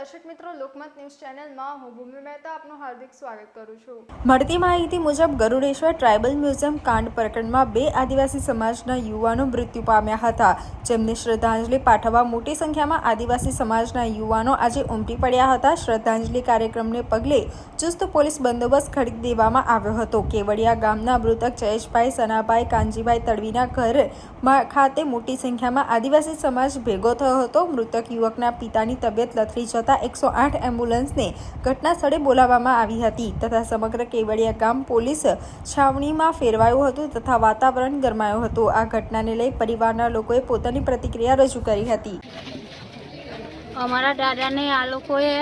દર્શક મિત્રો, લોકમત ન્યૂઝ ચેનલમાં હું ભૂમિ મહેતા આપનું હાર્દિક સ્વાગત કરું છું. મળતી માહિતી મુજબ, ગરુડેશ્વર ટ્રાઇબલ મ્યુઝિયમ કાંડ પ્રકરણમાં બે આદિવાસી સમાજના યુવાનો મૃત્યુ પામ્યા હતા. જેમને શ્રદ્ધાંજલિ પાઠવવા મોટી સંખ્યામાં આદિવાસી સમાજના યુવાનો આજે ઉમટી પડ્યા હતા. શ્રદ્ધાંજલિ કાર્યક્રમને પગલે ચુસ્ત પોલીસ બંદોબસ્ત ખરીદી દેવામાં આવ્યો હતો. કેવડિયા ગામના મૃતક જયેશભાઈ, સનાભાઈ, કાનજીભાઈ તડવીના ઘર ખાતે મોટી સંખ્યામાં આદિવાસી સમાજ ભેગો થયો હતો. મૃતક યુવકના પિતાની તબિયત લથડી જતા એકસો આઠ એમ્બ્યુલન્સને ઘટના સ્થળે બોલાવવામાં આવી હતી તથા સમગ્ર કેવડિયા ગામ પોલીસ છાવણીમાં ફેરવાયું હતું તથા વાતાવરણ ગરમાયું હતું. આ ઘટનાને લઈ પરિવારના લોકોએ પોતાની પ્રતિક્રિયા રજૂ કરી હતી. અમારા દાદાને આ લોકોએ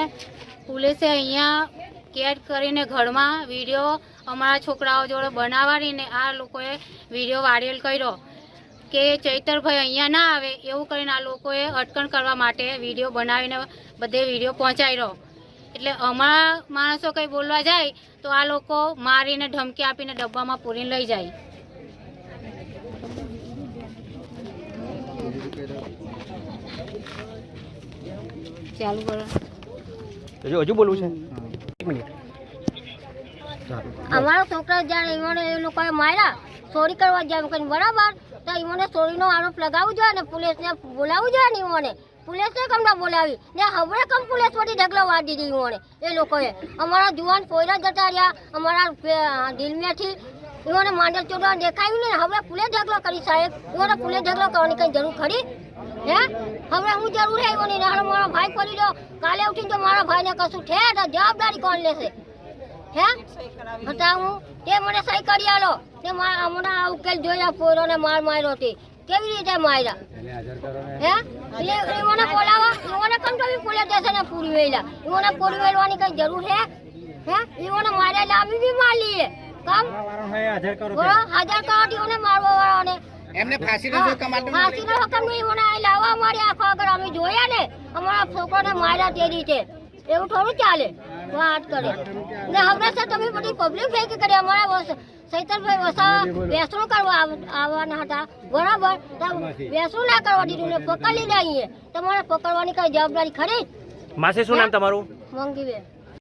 પોલીસે અહીંયા કેદ કરીને ઘરમાં વીડિયો અમારા છોકરાઓ જોડે બનાવાડીને આ લોકોએ વીડિયો વાયરલ કર્યો. કે ચૈતરભાઈ અહીંયા ના આવે એવું કરીને આ લોકોએ અટકણ કરવા માટે વીડિયો બનાવીને બધે વીડિયો પહોંચાડ્યો. એટલે અમારા માણસો કંઈ બોલવા જાય તો આ લોકો મારીને ધમકી આપીને ડબ્બામાં પૂરીને લઈ જાય. ચાલુ કરો. હજુ હજુ બોલવું છે? એક મિનિટ. અમારા છોકરા જ્યારે ઈવોને એ લોકોએ માર્યા ચોરી કરવા જાય કરીને બરાબર, તો ઈવોને ચોરીનો આરોપ લગાવવું જોઈએ ને પોલીસને બોલાવવું જોઈએ ને ઈવોને પોલીસને કમ ના બોલાવી? ને હવે કમ પોલીસ વટી ઢગલો વાળી દીધી ઈવોને એ લોકોએ. અમારા જુવાન પોયરા જતા રહ્યા, અમારા દિલમેથી. ઈવોને માંડલ ચોટવા દેખાયું ને હવે પોલીસ ઢગલો કરી સાહેબ. ઈવોને પોલીસ ઢગલો કરવાની કઈ જરૂર ખરી? હે? હવે હું જરૂર હે નહીં મારો ભાઈ પડી ગયો કાલે ઉઠીને જો મારા ભાઈને કશું છે તો જવાબદારી કોણ લેશે? હે? હતા હું તે મને સહી કરી આલો. તે મારા હમણાં આ ઉકેલ જોયા પોરો ને માર માર્યો તે. કેવી રીતે માર્યા? હે? એટલે એઓને બોલાવા એઓને કમ તો બી પોલીસ સ્ટેશને પૂરી વેલા. એઓને પૂરી વેલવાની કઈ જરૂર હે? હે? એઓને લે અમે બી માર લીએ કમ બોલો હાજર કરો એઓને મારવા વાળાને એમને ફાંસીનો હુકમ નહીં મને લાવવા અમારી આખો આગળ અમે જોયા ને. અમારા છોકરાને માર્યા તે રીતે. એવું થોડું ચાલે. વાત કરે. ને હમણાં સર તમે બધી પબ્લિક ભેગી કરી અમારા સૈતલભાઈ વસા વેસણું કરવા આવવાના હતા. બરાબર? વેસણું ના કરવા દીધું ને પકડી લઈએ તમારે પકડવાની કઈ જવાબદારી ખરી? માસે શું નામ તમારું? મંગી બેન